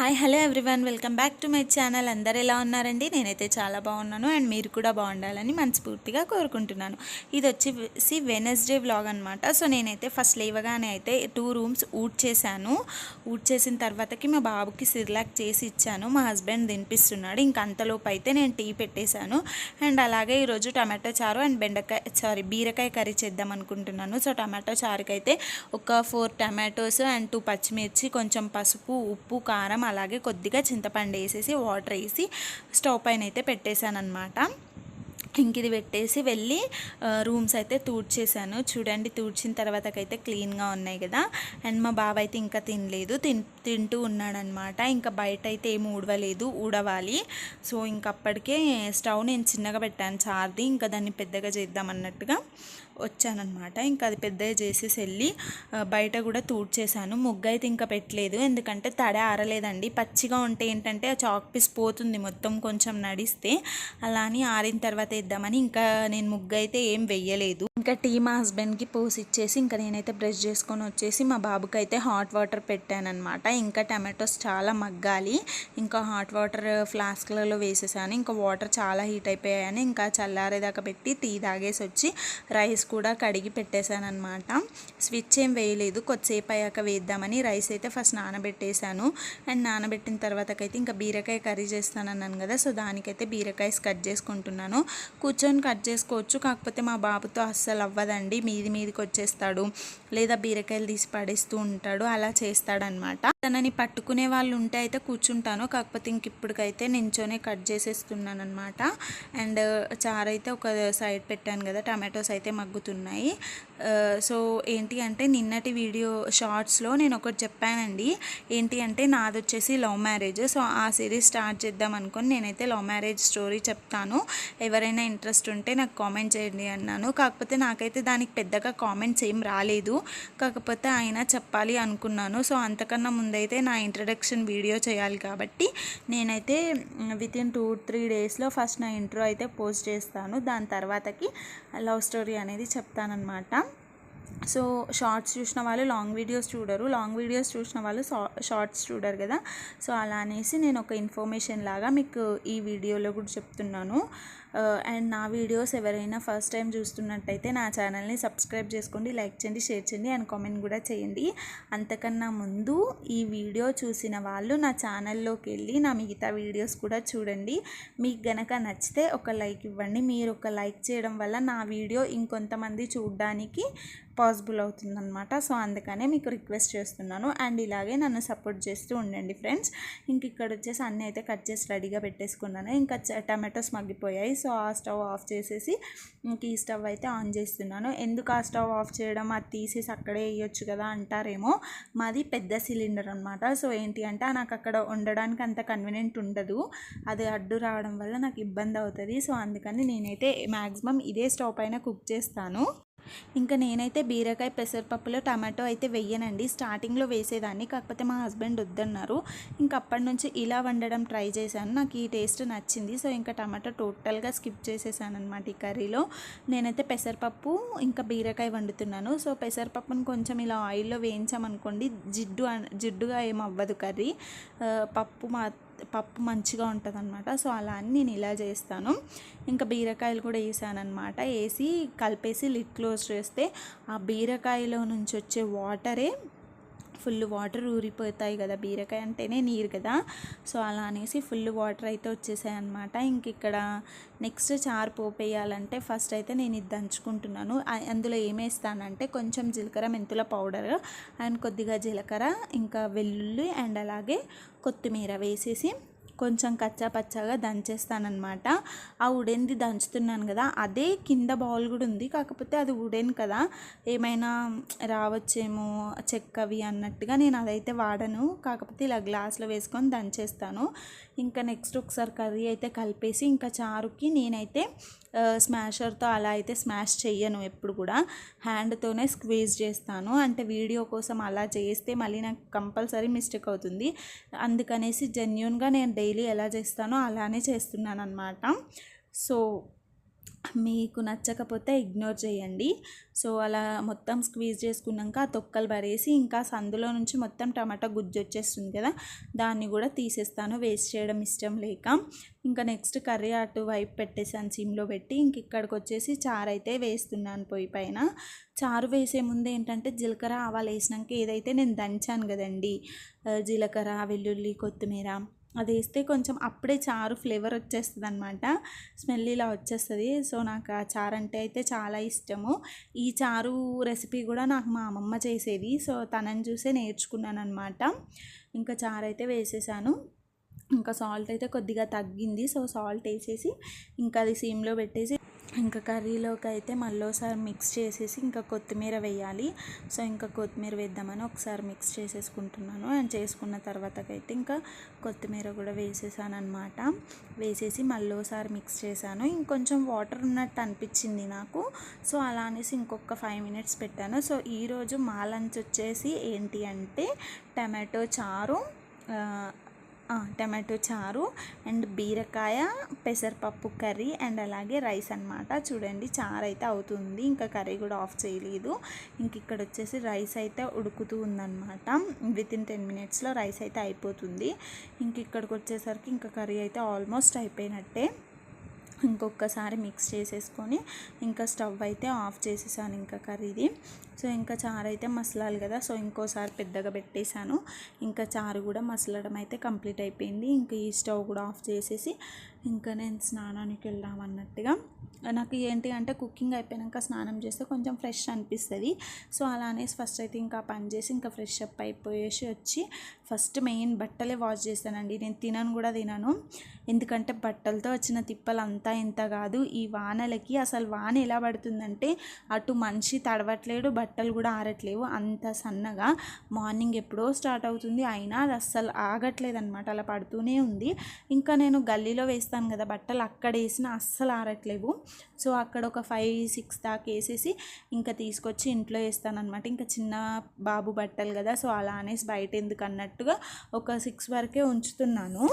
Hi hello everyone. Welcome back to my channel. అందరు ఎలా ఉన్నారండి? నేనైతే చాలా బాగున్నాను అండ్ మీరు కూడా బాగుండాలని మనస్ఫూర్తిగా కోరుకుంటున్నాను. ఇది వచ్చేసి వెనస్డే వ్లాగ్ అనమాట సో నేనైతే ఫస్ట్ లేవగానే అయితే టూ రూమ్స్ ఊడ్ చేశాను ఊడ్ చేసిన తర్వాతకి మా బాబుకి సిర్లాక్ చేసి ఇచ్చాను. మా హస్బెండ్ తినిపిస్తున్నాడు. ఇంక అంతలోపు అయితే నేను టీ పెట్టేశాను. అండ్ అలాగే ఈరోజు టమాటో చారు అండ్ బెండకాయ సారీ బీరకాయ కర్రీ చేద్దాం అనుకుంటున్నాను. సో టమాటో చారుకి అయితే ఒక ఫోర్ టమాటోస్ అండ్ టూ పచ్చిమిర్చి కొంచెం పసుపు ఉప్పు కారం అలాగే కొద్దిగా చింతపండు వేసేసి వాటర్ వేసి స్టవ్ పైన అయితే పెట్టేశాను అనమాట ఇంక ఇది పెట్టేసి వెళ్ళి రూమ్స్ అయితే తూడ్చేసాను చూడండి తూడ్చిన తర్వాతకైతే క్లీన్గా ఉన్నాయి కదా. అండ్ మా బావ అయితే ఇంకా తినలేదు. తిన్ తింటూ ఉన్నాడనమాట. ఇంకా బయట అయితే ఏమి ఊడవలేదు ఊడవాలి. సో ఇంకప్పటికే స్టవ్ నేను చిన్నగా పెట్టాను చార్ది. ఇంకా దాన్ని పెద్దగా చేద్దామన్నట్టుగా వచ్చానమాట ఇంకా అది పెద్దగా చేసేసి వెళ్ళి బయట కూడా తూడ్చేసాను ముగ్గు అయితే ఇంకా పెట్టలేదు. ఎందుకంటే తడ ఆరలేదండి. పచ్చిగా ఉంటే ఏంటంటే ఆ చాక్ పీస్ పోతుంది మొత్తం కొంచెం నడిస్తే. అలా అని ఆరిన తర్వాత వేద్దామని ఇంకా నేను ముగ్గు అయితే ఏం వెయ్యలేదు. ఇంకా టీ మా హస్బెండ్కి పోసి ఇచ్చేసి ఇంకా నేనైతే బ్రష్ చేసుకొని వచ్చేసి మా బాబుకి అయితే హాట్ వాటర్ పెట్టానమాట ఇంకా టమాటోస్ చాలా మగ్గాలి. ఇంకా హాట్ వాటర్ ఫ్లాస్క్లలో వేసేసాను. ఇంకా వాటర్ చాలా హీట్ అయిపోయాయని ఇంకా చల్లారేదాకా పెట్టి టీ తాగేసి వచ్చి రైస్ కూడా కడిగి పెట్టేశాను అనమాట స్విచ్ ఏం వేయలేదు. కొద్దిసేపు అయ్యాక వేద్దామని రైస్ అయితే ఫస్ట్ నానబెట్టేశాను. అండ్ నానబెట్టిన తర్వాతకైతే ఇంకా బీరకాయ కర్రీ చేస్తానన్నాను కదా సో దానికైతే బీరకాయస్ కట్ చేసుకుంటున్నాను. కూర్చొని కట్ చేసుకోవచ్చు. కాకపోతే మా బాబుతో అస్సలు అవ్వదండి. మీది మీదికి వచ్చేస్తాడు లేదా బీరకాయలు తీసి పడేస్తూ ఉంటాడు. అలా చేస్తాడనమాట తనని పట్టుకునే వాళ్ళు ఉంటే అయితే కూర్చుంటాను. కాకపోతే ఇంక ఇప్పటికైతే నించోనే కట్ చేసేస్తున్నాను అనమాట అండ్ చారు అయితే ఒక సైడ్ పెట్టాను కదా టమాటోస్ అయితే మగ్గుతున్నాయి. సో ఏంటి అంటే నిన్నటి వీడియో షార్ట్స్లో నేను ఒకటి చెప్పానండి. ఏంటి అంటే నాది వచ్చేసి లవ్ మ్యారేజ్. సో ఆ సిరీస్ స్టార్ట్ చేద్దాం అనుకుని నేనైతే లవ్ మ్యారేజ్ స్టోరీ చెప్తాను. ఎవరైనా ఇంట్రెస్ట్ ఉంటే నాకు కామెంట్ చేయండి అన్నాను. కాకపోతే నాకైతే దానికి పెద్దగా కామెంట్స్ ఏం రాలేదు. కాకపోతే అయినా చెప్పాలి అనుకున్నాను. సో అంతకన్నా ముందైతే నా ఇంట్రడక్షన్ వీడియో చేయాలి కాబట్టి నేనైతే విత్ ఇన్ టూ త్రీ డేస్లో ఫస్ట్ నా ఇంట్రో అయితే పోస్ట్ చేస్తాను. దాని తర్వాతకి లవ్ స్టోరీ అనేది చెప్తానమాట సో షార్ట్స్ చూసిన వాళ్ళు లాంగ్ వీడియోస్ చూడరు. లాంగ్ వీడియోస్ చూసిన వాళ్ళు షార్ట్స్ చూడరు కదా. సో అలా అనేసి నేను ఒక ఇన్ఫర్మేషన్ లాగా మీకు ఈ వీడియోలో కూడా చెప్తున్నాను. అండ్ నా వీడియోస్ ఎవరైనా ఫస్ట్ టైం చూస్తున్నట్టయితే నా ఛానల్ని సబ్స్క్రైబ్ చేసుకోండి లైక్ చేయండి షేర్ చేయండి అండ్ కామెంట్ కూడా చేయండి. అంతకన్నా ముందు ఈ వీడియో చూసిన వాళ్ళు నా ఛానల్లోకి వెళ్ళి నా మిగతా వీడియోస్ కూడా చూడండి. మీకు గనక నచ్చితే ఒక లైక్ ఇవ్వండి. మీరు ఒక లైక్ చేయడం వల్ల నా వీడియో ఇంకొంతమంది చూడడానికి పాసిబుల్ అవుతుందన్నమాట. సో అందుకనే మీకు రిక్వెస్ట్ చేస్తున్నాను. అండ్ ఇలాగే నన్ను సపోర్ట్ చేస్తూ ఉండండి ఫ్రెండ్స్. ఇంక ఇక్కడ వచ్చేసి అన్నీ అయితే కట్ చేసి రెడీగా పెట్టేసుకున్నాను. ఇంకా టమాటోస్ మగ్గిపోయాయి. సో ఆ స్టవ్ ఆఫ్ చేసేసి ఇంక ఈ స్టవ్ అయితే ఆన్ చేస్తున్నాను. ఎందుకు ఆ స్టవ్ ఆఫ్ చేయడం? అది తీసేసి అక్కడే వేయొచ్చు కదా అంటారేమో. మాది పెద్ద సిలిండర్ అనమాట సో ఏంటి అంటే నాకు అక్కడ ఉండడానికి అంత కన్వీనియంట్ ఉండదు. అది అడ్డు రావడం వల్ల నాకు ఇబ్బంది అవుతుంది. సో అందుకని నేనైతే మ్యాక్సిమం ఇదే స్టవ్ పైన కుక్ చేస్తాను. ఇంకా నేనైతే బీరకాయ పెసరపప్పులో టమాటో అయితే వెయ్యనండి స్టార్టింగ్లో వేసేదాన్ని కాకపోతే మా హస్బెండ్ వద్దన్నారు. ఇంకా అప్పటి నుంచి ఇలా వండడం ట్రై చేశాను. నాకు ఈ టేస్ట్ నచ్చింది. సో ఇంకా టమాటో టోటల్గా స్కిప్ చేసేసాను అనమాట ఈ కర్రీలో. నేనైతే పెసరపప్పు ఇంకా బీరకాయ వండుతున్నాను. సో పెసరపప్పును కొంచెం ఇలా ఆయిల్లో వేయించామనుకోండి జిడ్డు జిడ్డుగా ఏం అవ్వదు కర్రీ పప్పు మా పప్పు మంచిగా ఉంటుంది అనమాట సో అలా అని నేను ఇలా చేస్తాను. ఇంకా బీరకాయలు కూడా వేసాను వేసి కలిపేసి లిడ్ క్లోజ్ చేస్తే ఆ బీరకాయలో నుంచి వచ్చే వాటరే ఫుల్ వాటర్ ఊరిపోతాయి కదా బీరకాయ అంటేనే నీరు కదా. సో అలా అనేసి ఫుల్ వాటర్ అయితే వచ్చేసాయి అనమాట ఇంక ఇక్కడ నెక్స్ట్ చారు పోపేయాలంటే ఫస్ట్ అయితే నేను ఇది దంచుకుంటున్నాను. అందులో ఏమేస్తానంటే కొంచెం జీలకర్ర మెంతుల పౌడర్ అండ్ కొద్దిగా జీలకర్ర ఇంకా వెల్లుల్లి అండ్ అలాగే కొత్తిమీర వేసేసి కొంచెం కచ్చా పచ్చాగా దంచేస్తానమాట ఆ ఉడెన్ది దంచుతున్నాను కదా అదే కింద బౌల్ కూడా ఉంది. కాకపోతే అది ఉడెన్ కదా. ఏమైనా రావచ్చేమో చెక్కవి అన్నట్టుగా నేను అదైతే వాడను. కాకపోతే ఇలా గ్లాస్లో వేసుకొని దంచేస్తాను. ఇంకా నెక్స్ట్ ఒకసారి కర్రీ అయితే కలిపేసి ఇంకా చారుకి నేనైతే స్మాషర్తో అలా అయితే స్మాష్ చెయ్యను ఎప్పుడు కూడా. హ్యాండ్తోనే స్క్వీజ్ చేస్తాను. అంటే వీడియో కోసం అలా చేస్తే మళ్ళీ నాకు కంపల్సరీ మిస్టేక్ అవుతుంది. అందుకనేసి జెన్యున్గా నేను డైలీ ఎలా చేస్తానో అలానే చేస్తున్నాను అనమాట సో మీకు నచ్చకపోతే ఇగ్నోర్ చేయండి. సో అలా మొత్తం స్క్వీజ్ చేసుకున్నాక ఆ తొక్కలు పడేసి ఇంకా సందులో నుంచి మొత్తం టమాటా గుజ్జు వచ్చేస్తుంది కదా దాన్ని కూడా తీసేస్తాను. వేస్ట్ చేయడం ఇష్టం లేక. ఇంకా నెక్స్ట్ కర్రీ అటు వైపు పెట్టేసాను సిమ్లో పెట్టి ఇంక ఇక్కడికి వచ్చేసి చారు అయితే వేస్తున్నాను పొయ్యి పైన. చారు వేసే ముందు ఏంటంటే జీలకర్ర ఆవాలు వేసినాక ఏదైతే నేను దంచాను కదండి జీలకర్ర వెల్లుల్లి కొత్తిమీర అది వేస్తే కొంచెం అప్పుడే చారు ఫ్లేవర్ వచ్చేస్తుంది అనమాట స్మెల్ ఇలా వచ్చేస్తుంది. సో నాకు ఆ చారు అంటే అయితే చాలా ఇష్టము. ఈ చారు రెసిపీ కూడా నాకు మా అమ్మమ్మ చేసేది. సో తనని చూసే నేర్చుకున్నాను అనమాట ఇంకా చారు అయితే వేసేసాను. ఇంకా సాల్ట్ అయితే కొద్దిగా తగ్గింది. సో సాల్ట్ వేసేసి ఇంకా అది సీమ్లో పెట్టేసి ఇంకా కర్రీలోకి అయితే మళ్ళీ ఒకసారి మిక్స్ చేసేసి ఇంకా కొత్తిమీర వేయాలి. సో ఇంకా కొత్తిమీర వేద్దామని ఒకసారి మిక్స్ చేసేసుకుంటున్నాను. అండ్ చేసుకున్న తర్వాతకైతే ఇంకా కొత్తిమీర కూడా వేసేసాను అనమాట వేసేసి మళ్ళీ ఒకసారి మిక్స్ చేశాను. ఇంకొంచెం వాటర్ ఉన్నట్టు అనిపించింది నాకు. సో అలా అనేసి ఇంకొక ఫైవ్ మినిట్స్ పెట్టాను. సో ఈరోజు మా లంచ్ వచ్చేసి ఏంటి అంటే టమాటో చారు టమాటో చారు అండ్ బీరకాయ పెసరపప్పు కర్రీ అండ్ అలాగే రైస్ అన్నమాట. చూడండి చారు అయితే అవుతుంది. ఇంకా కర్రీ కూడా ఆఫ్ చేయలేదు. ఇంక ఇక్కడ వచ్చేసి రైస్ అయితే ఉడుకుతూ ఉందన్నమాట. విత్ ఇన్ టెన్ మినిట్స్లో రైస్ అయితే అయిపోతుంది. ఇంక ఇక్కడికి వచ్చేసరికి ఇంకా కర్రీ అయితే ఆల్మోస్ట్ అయిపోయినట్టే. ఇంకొకసారి మిక్స్ చేసేసుకొని ఇంకా స్టవ్ అయితే ఆఫ్ చేసేసాను ఇంకా కర్రీది. సో ఇంకా చారు అయితే మసలాలి కదా సో ఇంకోసారి పెద్దగా పెట్టేశాను. ఇంకా చారు కూడా మసలడం అయితే కంప్లీట్ అయిపోయింది. ఇంకా ఈ స్టవ్ కూడా ఆఫ్ చేసేసి ఇంకా నేను స్నానానికి వెళ్దాం అన్నట్టుగా. నాకు ఏంటి అంటే కుకింగ్ అయిపోయాక స్నానం చేస్తే కొంచెం ఫ్రెష్ అనిపిస్తుంది. సో అలా అనేసి ఫస్ట్ అయితే ఇంకా పని చేసి ఇంకా ఫ్రెష్ అప్ అయిపోయేసి వచ్చి ఫస్ట్ మెయిన్ బట్టలే వాష్ చేస్తానండి. నేను తినను కూడా తినను. ఎందుకంటే బట్టలతో వచ్చిన తిప్పలు అంతా ఇంత కాదు. ఈ వానలకి అసలు వాన ఎలా పడుతుందంటే అటు మనిషి తడవట్లేడు బట్టలు కూడా ఆరట్లేవు. అంత సన్నగా మార్నింగ్ ఎప్పుడో స్టార్ట్ అవుతుంది. అయినా అది అస్సలు ఆగట్లేదు అనమాట అలా పడుతూనే ఉంది. ఇంకా నేను గల్లీలో వేస్తాను కదా బట్టలు అక్కడ వేసిన అస్సలు ఆరట్లేవు. సో అక్కడ ఒక ఫైవ్ సిక్స్ దాకా వేసేసి ఇంకా తీసుకొచ్చి ఇంట్లో వేస్తాను అనమాట ఇంకా చిన్న బాబు బట్టలు కదా సో అలా అనేసి బయట ఎందుకు అన్నట్టుగా ఒక సిక్స్ వరకే ఉంచుతున్నాను.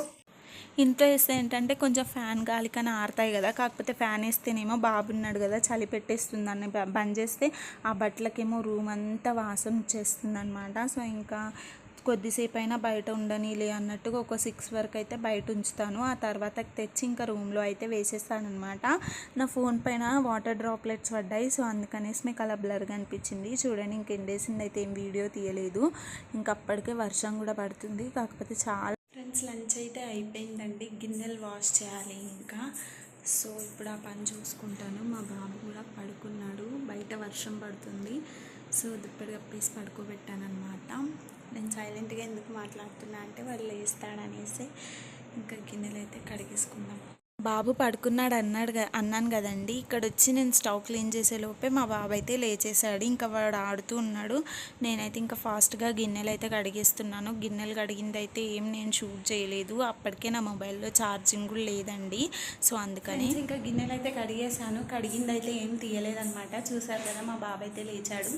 ఇంట్లో వేస్తే ఏంటంటే కొంచెం ఫ్యాన్ గాలికని ఆరుతాయి కదా కాకపోతే ఫ్యాన్ వేస్తేనేమో బాబున్నాడు కదా చలి పెట్టేస్తుంది అని బంద్ చేస్తే ఆ బట్టలకేమో రూమ్ అంతా వాసన వచ్చేస్తుంది అనమాట సో ఇంకా కొద్దిసేపు అయినా బయట ఉండనిలే అన్నట్టుగా ఒక సిక్స్ వరకు అయితే బయట ఉంచుతాను. ఆ తర్వాత తెచ్చి ఇంకా రూమ్లో అయితే వేసేస్తానమాట నా ఫోన్ పైన వాటర్ డ్రాప్లెట్స్ పడ్డాయి. సో అందుకనేసి మీకు అలా బ్లర్గా అనిపించింది. చూడండి ఇంక ఎండేసింది అయితే ఏం వీడియో తీయలేదు. ఇంకా అప్పటికే వర్షం కూడా పడుతుంది. కాకపోతే చాలా ఫ్రెండ్స్ లంచ్ అయితే అయిపోయిందండి. గిన్నెలు వాష్ చేయాలి ఇంకా. సో ఇప్పుడు ఆ పని చూసుకుంటాను. మా బాబు కూడా పడుకున్నాడు. బయట వర్షం పడుతుంది. సో దుప్పటి కప్పేసి పడుకోబెట్టాను అనమాట నేను సైలెంట్గా ఎందుకు మాట్లాడుతున్నా అంటే వాళ్ళు లేస్తాడనేసి ఇంకా గిన్నెలు అయితే కడిగేసుకుందాం బాబు పడుకున్నాడు అన్నాడు అన్నాను కదండి. ఇక్కడ వచ్చి నేను స్టవ్ క్లీన్ చేసే లోపే మా బాబు అయితే లేచేసాడు ఇంకా వాడు ఆడుతూ ఉన్నాడు. నేనైతే ఇంకా ఫాస్ట్గా గిన్నెలు అయితే కడిగేస్తున్నాను. గిన్నెలు కడిగింది అయితే ఏం నేను షూట్ చేయలేదు. అప్పటికే నా మొబైల్లో ఛార్జింగ్ కూడా లేదండి. సో అందుకని ఇంకా గిన్నెలు అయితే కడిగేసాను కడిగింది అయితే ఏం తీయలేదనమాట చూసారు కదా మా బాబు అయితే లేచాడు.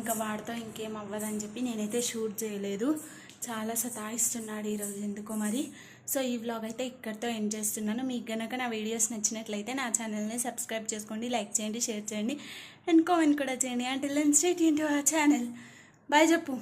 ఇంకా వాడితో ఇంకేం అవ్వదని చెప్పి నేనైతే షూట్ చేయలేదు. చాలా సతాయిస్తున్నాడు ఈరోజు ఎందుకో మరి. సో ఈ వ్లాగ్ అయితే ఇక్కడితో ఎండ్ చేస్తున్నాను. మీకు కనుక నా వీడియోస్ నచ్చినట్లయితే నా ఛానల్ని సబ్స్క్రైబ్ చేసుకోండి లైక్ చేయండి షేర్ చేయండి అండ్ కామెంట్ కూడా చేయండి. అంటే లెన్ స్టేట్ ఏంటి ఆ ఛానల్ బాయ్ చెప్పు